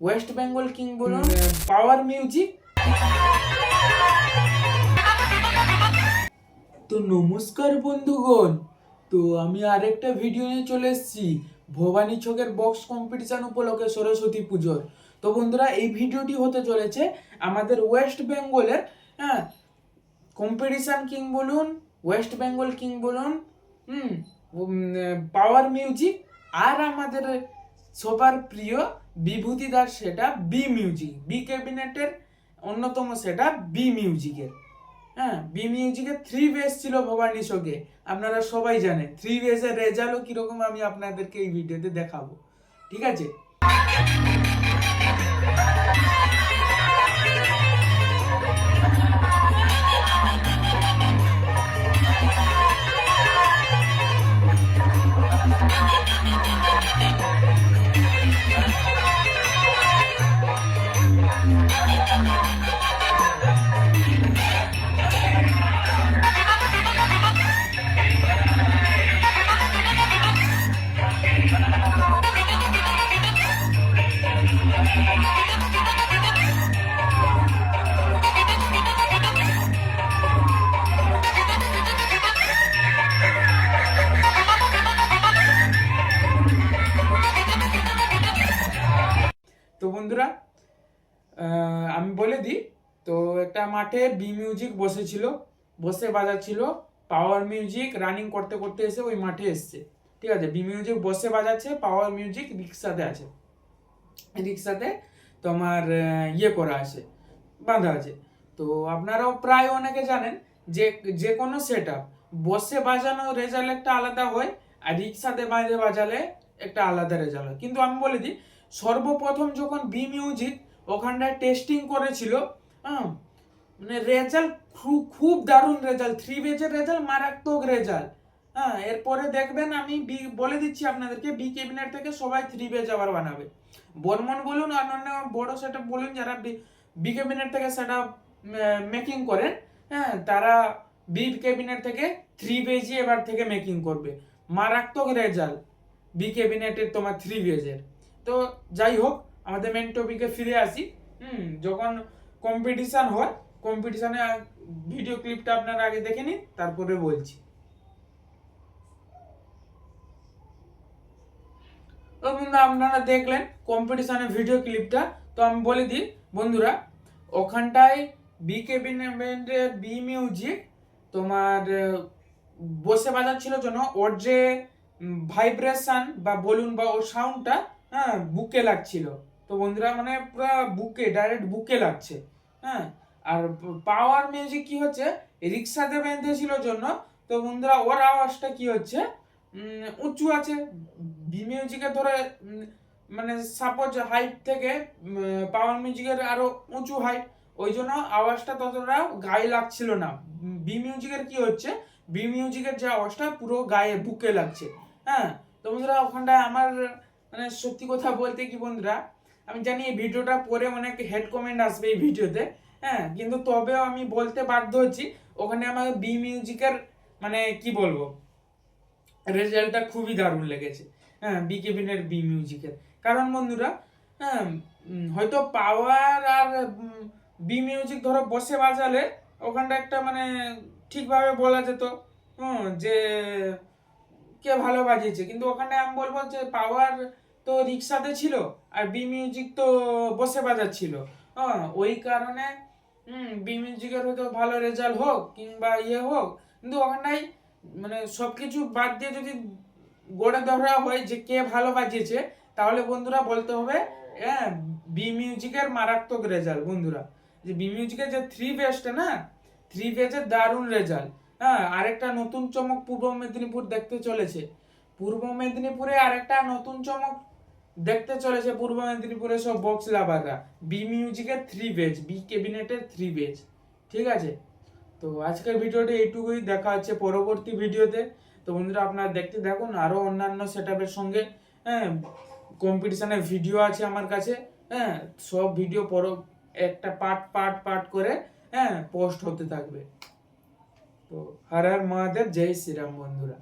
West Bengal king বলুন power music তো নমস্কার বন্ধুগণ তো আমি আরেকটা ভিডিও নিয়ে চলে এসেছি ভবানী ছকের বক্স কম্পিটিশন উপলক্ষে সরস্বতী পুজোর। তো বন্ধুরা এই ভিডিওটি হতে চলেছে আমাদের ওয়েস্ট বেঙ্গলের হ্যাঁ কম্পিটিশান কিং বলুন ওয়েস্ট বেঙ্গল কিং বলুন হুম পাওয়ার মিউজিক আর আমাদের সবার প্রিয় বিভূতি দাস সেটা বি মিউজিক বি ক্যাবিনেটের অন্যতম সেটা বি মিউজিকের হ্যাঁ বি মিউজিকের থ্রি বেস ছিল ভবানী শোকে। আপনারা সবাই জানেন থ্রি বেসের রেজাল্টও কীরকম আমি আপনাদেরকে এই ভিডিওতে দেখাবো। ঠিক আছে? তো আমি বলে দিই, তো একটা মাঠে বি মিউজিক বসেছিল, বসে বাজাচ্ছিল পাওয়ার মিউজিক রানিং করতে করতে এসে ওই মাঠে এসছে, ঠিক আছে? বি মিউজিক বসে বাজাচ্ছে পাওয়ার মিউজিক রিক্সাতে আছে রিক্সাতে তোমার ইয়ে করা আছে, বাঁধা আছে। তো আপনারাও প্রায় অনেকে জানেন যে যে কোনো সেট আপ বসে বাজানো রেজাল্ট একটা আলাদা হয়, আর রিক্সাতে বাঁধে বাজালে একটা আলাদা রেজাল্ট হয়। কিন্তু আমি বলে দিই, সর্বপ্রথম যখন বি মিউজিক ওখানটায় টেস্টিং করেছিল হ্যাঁ? মানে রেজাল্ট খুব খুব দারুণ রেজাল্ট থ্রি বেজের রেজাল্ট মারাত্মক রেজাল্ট হ্যাঁ? এরপরে দেখবেন আমি বি, বলে দিচ্ছি আপনাদেরকে বি ক্যাবিনেট থেকে সবাই থ্রি বেজ আবার বানাবে। বর্মন বলুন আর অন্য বড় সেটা বলুন, যারা বি ক্যাবিনেট থেকে সেটা মেকিং করেন হ্যাঁ? তারা বি ক্যাবিনেট থেকে থ্রি বেজই এবার থেকে মেকিং করবে। মারাত্মক রেজাল্ট বি ক্যাবিনেটের তোমার থ্রি বেজের তো যাই হোক আমাদের মেন টপিকে ফিরে আসি। হুম, যখন কম্পিটিশান হয় কম্পিটিশানে ভিডিও ক্লিপটা আপনারা আগে দেখে নিন, তারপরে বলছি। তো বন্ধুরা, আপনারা দেখলেন কম্পিটিশনের ভিডিও ক্লিপটা তো আমি বলে দিই, বন্ধুরা, ওখানটায় বি কেবিনেটের বি মিউজিক তোমার বসে বাজাচ্ছিল জন্য ওর যে ভাইব্রেশন বা বলুন বা ওর সাউন্ডটা হ্যাঁ বুকে লাগছিল। তো বন্ধুরা মানে পুরো বুকে ডাইরেক্ট বুকে লাগছে হ্যাঁ? আর পাওয়ার মিউজিক কি হচ্ছে? রিক্সাতে বেঁধেছিল জন্য, তো বন্ধুরা ওর আওয়াজটা কি হচ্ছে? উঁচু আছে। বি মিউজিকে ধরে মানে সাপোজ হাইট থেকে পাওয়ার মিউজিকের আরও উঁচু হাইট ওই জন্য আওয়াজটা ততটা গায়ে লাগছিল না। বি মিউজিকের কি হচ্ছে? বি মিউজিকের যে আওয়াজটা পুরো গায়ে, বুকে লাগছে হ্যাঁ? তো বন্ধুরা ওখানটায় আমার মানে সত্যি কথা বলতে কি বন্ধুরা আমি জানি এই ভিডিওটা পরে অনেক হেড কমেন্ট আসবে এই ভিডিওতে হ্যাঁ কিন্তু তবেও আমি বলতে বাধ্য হচ্ছি ওখানে আমার বি মিউজিকের মানে কি বলব রেজাল্টটা খুবই দারুণ লেগেছে হ্যাঁ বি কেবিনের বি মিউজিকের কারণ বন্ধুরা হ্যাঁ হয়তো পাওয়ার আর বি মিউজিক ধরো বসে বাজালে ওখানটা একটা মানে ঠিকভাবে বলা যেত হুম, যে কে ভালো বাজিয়েছে। কিন্তু ওখানে আমি বলব যে পাওয়ার তো রিক্সাতে ছিল আর বি মিউজিক তো বসে বাজাচ্ছিল। হ্যাঁ ওই কারণে বি মিউজিকের হয়তো ভালো রেজাল্ট হোক কিংবা ইয়ে হোক, কিন্তু ওখানটায় মানে সব কিছু বাদ দিয়ে যদি গড়ে ধরা হয় যে কে ভালো বাজিয়েছে, তাহলে বন্ধুরা বলতে হবে হ্যাঁ বি মিউজিকের মারাত্মক রেজাল্ট বন্ধুরা। যে বি মিউজিকের যে থ্রি বেসটা না থ্রি বেসের দারুণ রেজাল্ট হ্যাঁ আরেকটা নতুন চমক পূর্ব মেদিনীপুর দেখতে চলেছে। পূর্ব মেদিনীপুরে আরেকটা নতুন চমক দেখতে চলেছে পূর্ব মেদিনীপুরে সব বক্স লাভাররা বি মিউজিকের থ্রি বেজ বি ক্যাবিনেটের থ্রি বেজ ঠিক আছে? তো আজকের ভিডিওটি এইটুকুই। দেখা হচ্ছে পরবর্তী ভিডিওতে। তো বন্ধুরা, আপনারা দেখতে দেখুন আরও অন্যান্য সেট সঙ্গে হ্যাঁ কম্পিটিশনের ভিডিও আছে আমার কাছে। হ্যাঁ সব ভিডিও পর, একটা পার্ট পার্ট পার্ট করে হ্যাঁ পোস্ট হতে থাকবে। তো হর হর মহাদেব, জয় শ্রীরাম বন্ধুরা।